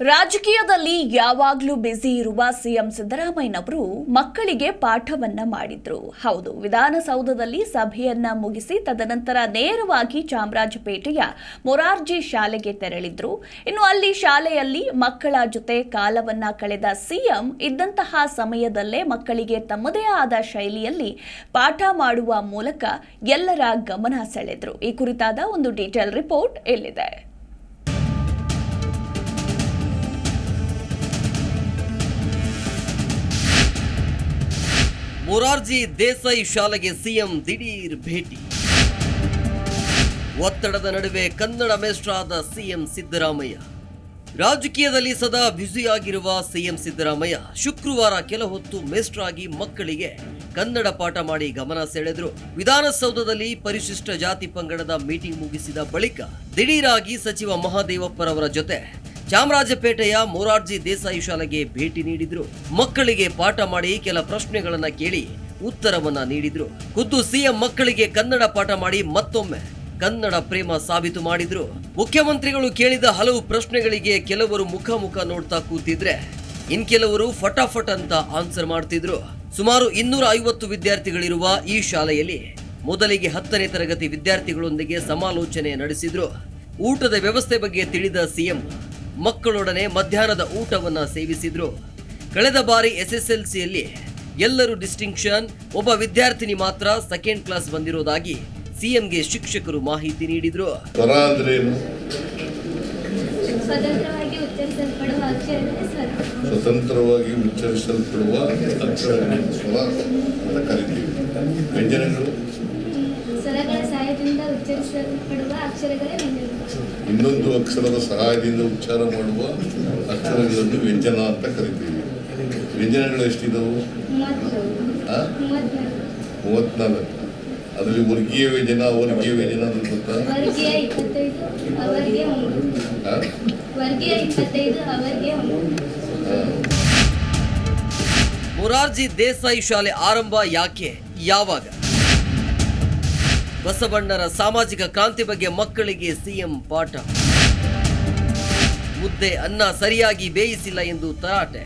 ರಾಜಕೀಯದಲ್ಲಿ ಯಾವಾಗಲೂ ಬ್ಯುಸಿ ಇರುವ ಸಿಎಂ ಸಿದ್ದರಾಮಯ್ಯನವರು ಮಕ್ಕಳಿಗೆ ಪಾಠವನ್ನ ಮಾಡಿದ್ರು. ಹೌದು, ವಿಧಾನಸೌಧದಲ್ಲಿ ಸಭೆಯನ್ನ ಮುಗಿಸಿ ತದನಂತರ ನೇರವಾಗಿ ಚಾಮರಾಜಪೇಟೆಯ ಮೊರಾರ್ಜಿ ಶಾಲೆಗೆ ತೆರಳಿದ್ರು. ಇನ್ನು ಅಲ್ಲಿ ಶಾಲೆಯಲ್ಲಿ ಮಕ್ಕಳ ಜೊತೆ ಕಾಲವನ್ನ ಕಳೆದ ಸಿಎಂ ಇದ್ದಂತಹ ಸಮಯದಲ್ಲೇ ಮಕ್ಕಳಿಗೆ ತಮ್ಮದೇ ಆದ ಶೈಲಿಯಲ್ಲಿ ಪಾಠ ಮಾಡುವ ಮೂಲಕ ಎಲ್ಲರ ಗಮನ ಸೆಳೆದ್ರು. ಈ ಕುರಿತಾದ ಒಂದು ಡೀಟೇಲ್ ರಿಪೋರ್ಟ್ ಇಲ್ಲಿದೆ. ಮೊರಾರ್ಜಿ ದೇಸಾಯಿ ಶಾಲೆಗೆ ಸಿಎಂ ದಿಢೀರ್ ಭೇಟಿ. ಒತ್ತಡದ ನಡುವೆ ಕನ್ನಡ ಮೇಷ್ಟ್ರಾದ ಸಿಎಂ ಸಿದ್ದರಾಮಯ್ಯ. ರಾಜಕೀಯದಲ್ಲಿ ಸದಾ ಬ್ಯುಸಿಯಾಗಿರುವ ಸಿಎಂ ಸಿದ್ದರಾಮಯ್ಯ ಶುಕ್ರವಾರ ಕೆಲ ಹೊತ್ತು ಮೇಷ್ಟ್ರಾಗಿ ಮಕ್ಕಳಿಗೆ ಕನ್ನಡ ಪಾಠ ಮಾಡಿ ಗಮನ ಸೆಳೆದರು. ವಿಧಾನಸೌಧದಲ್ಲಿ ಪರಿಶಿಷ್ಟ ಜಾತಿ ಪಂಗಡದ ಮೀಟಿಂಗ್ ಮುಗಿಸಿದ ಬಳಿಕ ದಿಢೀರಾಗಿ ಸಚಿವ ಮಹಾದೇವಪ್ಪರವರ ಜೊತೆ ಚಾಮರಾಜಪೇಟೆಯ ಮೊರಾರ್ಜಿ ದೇಸಾಯಿ ಶಾಲೆಗೆ ಭೇಟಿ ನೀಡಿದ್ರು. ಮಕ್ಕಳಿಗೆ ಪಾಠ ಮಾಡಿ ಕೆಲ ಪ್ರಶ್ನೆಗಳನ್ನ ಕೇಳಿ ಉತ್ತರವನ್ನ ನೀಡಿದ್ರು. ಖುದ್ದು ಸಿಎಂ ಮಕ್ಕಳಿಗೆ ಕನ್ನಡ ಪಾಠ ಮಾಡಿ ಮತ್ತೊಮ್ಮೆ ಕನ್ನಡ ಪ್ರೇಮ ಸಾಬೀತು ಮಾಡಿದ್ರು. ಮುಖ್ಯಮಂತ್ರಿಗಳು ಕೇಳಿದ ಹಲವು ಪ್ರಶ್ನೆಗಳಿಗೆ ಕೆಲವರು ಮುಖ ಮುಖ ನೋಡ್ತಾ ಕೂತಿದ್ರೆ ಇನ್ ಕೆಲವರು ಫಟಾಫಟ್ ಅಂತ ಆನ್ಸರ್ ಮಾಡ್ತಿದ್ರು. ಸುಮಾರು ಇನ್ನೂರ ಐವತ್ತು ವಿದ್ಯಾರ್ಥಿಗಳಿರುವ ಈ ಶಾಲೆಯಲ್ಲಿ ಮೊದಲಿಗೆ ಹತ್ತನೇ ತರಗತಿ ವಿದ್ಯಾರ್ಥಿಗಳೊಂದಿಗೆ ಸಮಾಲೋಚನೆ ನಡೆಸಿದ್ರು. ಊಟದ ವ್ಯವಸ್ಥೆ ಬಗ್ಗೆ ತಿಳಿದ ಸಿಎಂ ಮಕ್ಕಳೊಡನೆ ಮಧ್ಯಾಹ್ನದ ಊಟವನ್ನು ಸೇವಿಸಿದರು. ಕಳೆದ ಬಾರಿ ಎಸ್ಎಸ್ಎಲ್ಸಿಯಲ್ಲಿ ಎಲ್ಲರೂ ಡಿಸ್ಟಿಂಕ್ಷನ್ ಒಬ್ಬ ವಿದ್ಯಾರ್ಥಿನಿ ಮಾತ್ರ ಸೆಕೆಂಡ್ ಕ್ಲಾಸ್ ಬಂದಿರೋದಾಗಿ ಸಿಎಂಗೆ ಶಿಕ್ಷಕರು ಮಾಹಿತಿ ನೀಡಿದರು. ಸ್ವತಂತ್ರವಾಗಿ ಉಚ್ಚರಿಸಲ್ಪಡುವ ವ್ಯಂಜನಗಳು. ಸ್ವರಗಳ ಸಹಾಯದಿಂದ ಉಚ್ಚರಿಸಲ್ಪಡುವ ಅಕ್ಷರಗಳೇ ವ್ಯಂಜನಗಳು. ಇನ್ನೊಂದು ಅಕ್ಷರದ ಸಹಾಯದಿಂದ ಉಚ್ಚಾರ ಮಾಡುವ ಅಕ್ಷರಗಳನ್ನು ವ್ಯಂಜನ ಅಂತ ಕರಿತೀವಿ. ವ್ಯಂಜನಗಳು ಎಷ್ಟಿದವು? ಮೂವತ್ನಾಲ್ಕು. ಅದರಲ್ಲಿ ವರ್ಗೀಯ ವ್ಯಂಜನ ಅವರ್ಗೀಯ ವ್ಯಂಜನ ಅಂದ್ರೆ ಗೊತ್ತಾ. ಮೊರಾರ್ಜಿ ದೇಸಾಯಿ ಶಾಲೆ ಆರಂಭ ಯಾಕೆ? ಯಾವಾಗ? ಬಸವಣ್ಣರ ಸಾಮಾಜಿಕ ಕ್ರಾಂತಿ ಬಗ್ಗೆ ಮಕ್ಕಳಿಗೆ ಸಿಎಂ ಪಾಠ. ಮುದ್ದೆ ಅನ್ನ ಸರಿಯಾಗಿ ಬೇಯಿಸಿಲ್ಲ ಎಂದು ತರಾಟೆ.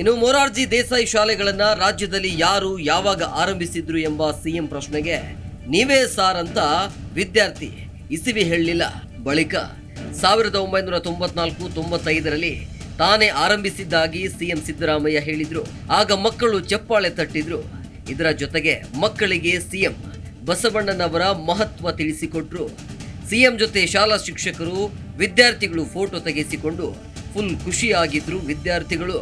ಇನ್ನು ಮೊರಾರ್ಜಿ ದೇಸಾಯಿ ಶಾಲೆಗಳನ್ನ ರಾಜ್ಯದಲ್ಲಿ ಯಾರು ಯಾವಾಗ ಆರಂಭಿಸಿದ್ರು ಎಂಬ ಸಿಎಂ ಪ್ರಶ್ನೆಗೆ ನೀವೇ ಸಾರ್ ಅಂತ ವಿದ್ಯಾರ್ಥಿ ಇಸಿವಿ ಹೇಳಲಿಲ್ಲ. ಬಳಿಕ ಸಾವಿರದ ಒಂಬೈನೂರ ತೊಂಬತ್ನಾಲ್ಕು ತೊಂಬತ್ತೈದರಲ್ಲಿ ತಾನೇ ಆರಂಭಿಸಿದ್ದಾಗಿ ಸಿಎಂ ಸಿದ್ದರಾಮಯ್ಯ ಹೇಳಿದ್ರು. ಆಗ ಮಕ್ಕಳು ಚಪ್ಪಾಳೆ ತಟ್ಟಿದ್ರು. ಇದರ ಜೊತೆಗೆ ಮಕ್ಕಳಿಗೆ ಸಿಎಂ ಬಸವಣ್ಣನವರ ಮಹತ್ವ ತಿಳಿಸಿಕೊಟ್ರು. ಸಿಎಂ ಜೊತೆ ಶಾಲಾ ಶಿಕ್ಷಕರು, ವಿದ್ಯಾರ್ಥಿಗಳು ಫೋಟೋ ತೆಗೆಸಿಕೊಂಡು ಫುಲ್ ಖುಷಿಯಾಗಿದ್ರು ವಿದ್ಯಾರ್ಥಿಗಳು.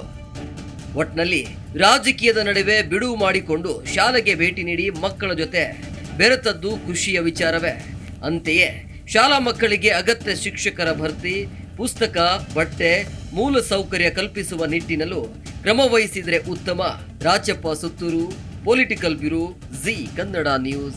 ಒಟ್ನಲ್ಲಿ ರಾಜಕೀಯದ ನಡುವೆ ಬಿಡುವು ಮಾಡಿಕೊಂಡು ಶಾಲೆಗೆ ಭೇಟಿ ನೀಡಿ ಮಕ್ಕಳ ಜೊತೆ ಬೆರೆತದ್ದು ಖುಷಿಯ ವಿಚಾರವೇ. ಅಂತೆಯೇ ಶಾಲಾ ಮಕ್ಕಳಿಗೆ ಅಗತ್ಯ ಶಿಕ್ಷಕರ ಭರ್ತಿ, ಪುಸ್ತಕ, ಬಟ್ಟೆ, ಮೂಲ ಸೌಕರ್ಯ ಕಲ್ಪಿಸುವ ನಿಟ್ಟಿನಲ್ಲೂ ಕ್ರಮ ವಹಿಸಿದರೆ ಉತ್ತಮ. Rajappa Suttur, political bureau, Zee Kannada news.